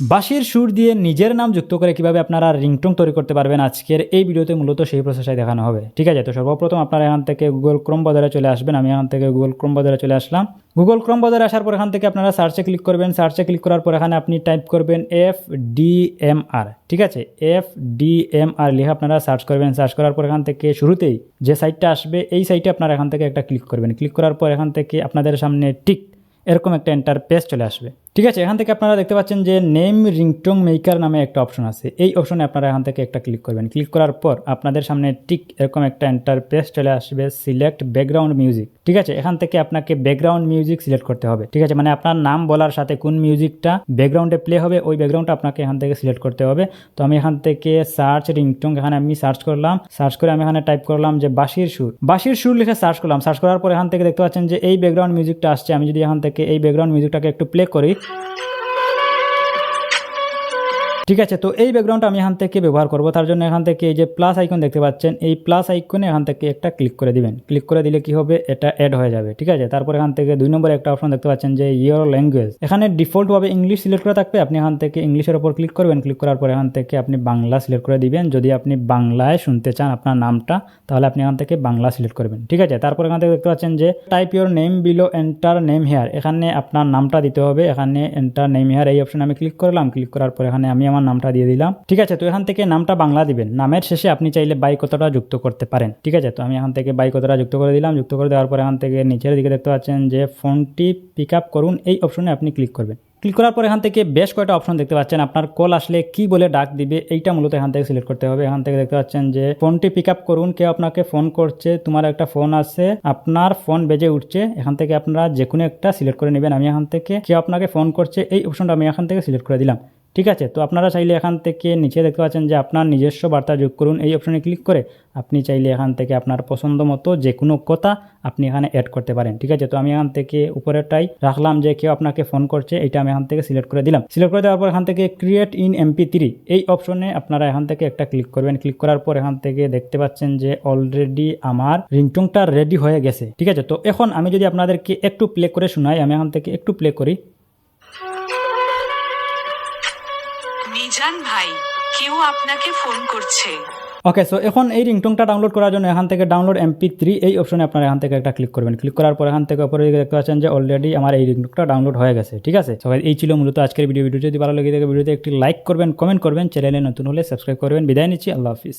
বাঁশির সুর দিয়ে নিজের নাম যুক্ত করে কীভাবে আপনারা রিংটোন তৈরি করতে পারবেন আজকের এই ভিডিওতে মূলত সেই প্রসেসটাই দেখানো হবে। ঠিক আছে, তো সর্বপ্রথম আপনারা এখান থেকে গুগল ক্রোম বাজারে চলে আসবেন, আমি এখান থেকে গুগল ক্রোম বাজারে চলে আসলাম। গুগল ক্রোম বাজারে আসার পর এখান থেকে আপনারা সার্চে ক্লিক করবেন সার্চে ক্লিক করার পর এখানে আপনি টাইপ করবেন এফ ডি এম আর ঠিক আছে? এফ ডি এম আর লিখে আপনারা সার্চ করবেন সার্চ করার পর এখান থেকে শুরুতেই যে সাইটটা আসবে, এই সাইটে আপনারা এখান থেকে একটা ক্লিক করবেন। ক্লিক করার পর এখান থেকে আপনাদের সামনে টিক এরকম একটা এন্টার পেজ চলে আসবে। ঠিক আছে, এখান থেকে আপনারা দেখতে পাচ্ছেন যে নেম রিংটং মেকার নামে একটা অপশন আছে। এই অপশনে আপনারা এখান থেকে একটা ক্লিক করবেন। ক্লিক করার পর আপনাদের সামনে ঠিক এরকম একটা এন্টার পেজ চলে আসবে সিলেক্ট ব্যাকগ্রাউন্ড মিউজিক ঠিক আছে, এখান থেকে আপনাকে ব্যাকগ্রাউন্ড মিউজিক সিলেক্ট করতে হবে। ঠিক আছে মানে আপনার নাম বলার সাথে কোন মিউজিকটা ব্যাকগ্রাউন্ডে প্লে হবে, ওই ব্যাকগ্রাউন্ডটা আপনাকে এখান থেকে সিলেক্ট করতে হবে। তো আমি এখান থেকে সার্চ রিংটং এখানে আমি সার্চ করলাম। সার্চ করে আমি এখানে টাইপ করলাম যে বাঁশির সুর বাঁশির সুর লিখে সার্চ করলাম। সার্চ করার পর এখান থেকে দেখতে পাচ্ছেন যে এই ব্যাকগ্রাউন্ড মিউজিকটা আসছে। আমি যদি এখান থেকে এই ব্যাকগ্রাউন্ড মিউজিকটাকে একটু প্লে করি Thank you. ঠিক আছে, তো এই ব্যাকগ্রাউন্ডটা আমি এখান থেকে ব্যবহার করব। তার জন্য এখান থেকে এই যে প্লাস আইকন দেখতে পাচ্ছেন, এই প্লাস আইকনে এখান থেকে একটা ক্লিক করে দিবেন। ক্লিক করে দিলে কি হবে? এটা অ্যাড হয়ে যাবে, ঠিক আছে? তারপর এখান থেকে দুই নম্বরে একটা অপশন দেখতে পাচ্ছেন যে ইয়োর ল্যাঙ্গুয়েজ এখানে ডিফল্টভাবে ইংলিশ সিলেক্ট করা থাকবে, আপনি এখান থেকে ইংলিশের ওপর ক্লিক করবেন। ক্লিক করার পর এখান থেকে আপনি বাংলা সিলেক্ট করে দিবেন। যদি আপনি বাংলায় শুনতে চান আপনার নামটা, তাহলে আপনি এখান থেকে বাংলা সিলেক্ট করবেন, ঠিক আছে? তারপর এখান থেকে দেখতে পাচ্ছেন যে type your name below enter name here এখানে আপনার নামটা দিতে হবে। এখানে এন্টার নেম হেয়ার এই অপশনে আমি ক্লিক করলাম। ক্লিক করার পর এখানে আমি আমার নামটা দিয়ে দিলাম। ঠিক আছে, তো এখান থেকে নামটা বাংলা দিবেন। নামের শেষে আপনি চাইলে বাই কতটা যুক্ত করতে পারেন। ঠিক আছে, তো আমি এখান থেকে বাই কতটা যুক্ত করে দিলাম। যুক্ত করে দেওয়ার পর এখান থেকে নিচের দিকে দেখতে পাচ্ছেন যে ফোনটি পিক আপ করুন। এই অপশনে আপনি ক্লিক করবেন। ক্লিক করার পর এখান থেকে বেশ কয়েকটা অপশন দেখতে পাচ্ছেন। আপনার কল আসলে কি বলে ডাক দিবে, এইটা মূলত এখান থেকে সিলেক্ট করতে হবে। এখান থেকে দেখতে পাচ্ছেন যে ফোনটি পিক আপ করুন। কেউ আপনাকে ফোন করছে, তোমার একটা ফোন আছে, আপনার ফোন বেজে উঠছে। এখান থেকে আপনারা যে কোনো একটা সিলেক্ট করে নেবেন। আমি এখান থেকে কেউ আপনাকে ফোন করছে, এই অপশনটা আমি এখান থেকে সিলেক্ট করে দিলাম। ঠিক আছে? তো আপনারা চাইলে এখান থেকে নিচে দেখতে পাচ্ছেন যে আপনার নিজস্ব বার্তা যোগ করুন। এই অপশনে ক্লিক করে আপনি চাইলে এখান থেকে আপনার পছন্দ মতো যে কোনো কথা আপনি এখানে অ্যাড করতে পারেন। ঠিক আছে? তো আমি এখান থেকে উপরেরটাই রাখলাম যে কেউ আপনাকে ফোন করছে, এটা আমি এখান থেকে সিলেক্ট করে দিলাম। সিলেক্ট করে দেওয়ার পর এখান থেকে ক্রিয়েট ইন এমপি থ্রি এই অপশনে আপনারা এখান থেকে একটা ক্লিক করবেন। ক্লিক করার পর এখান থেকে দেখতে পাচ্ছেন যে অলরেডি আমার রিংটংটা রেডি হয়ে গেছে। ঠিক আছে? তো এখন আমি যদি আপনাদেরকে একটু প্লে করে শোনাই, আমি এখান থেকে একটু প্লে করি। মিজান ভাই, কেউ আপনাকে ফোন করছে। ওকে সো এখন এই রিংটংটা ডাউনলোড করার জন্য এখান থেকে ডাউনলোড এমপি থ্রি এই অপশনে আপনার এখান থেকে একটা ক্লিক করবেন। ক্লিক করার পর এখান থেকে উপরে দেখতে পাচ্ছেন যে অলরেডি আমার এই রিংটংটা ডাউনলোড হয়ে গেছে, ঠিক আছে? সবাই এই ছিল মূলত আজকের ভিডিও ভিডিও যদি ভালো লেগে থাকে, ভিডিওতে একটি লাইক করবেন কমেন্ট করবেন চ্যানেলে নতুন হলে সাবস্ক্রাইব করবেন। বিদায় নিচ্ছি, আল্লাহ হাফিজ।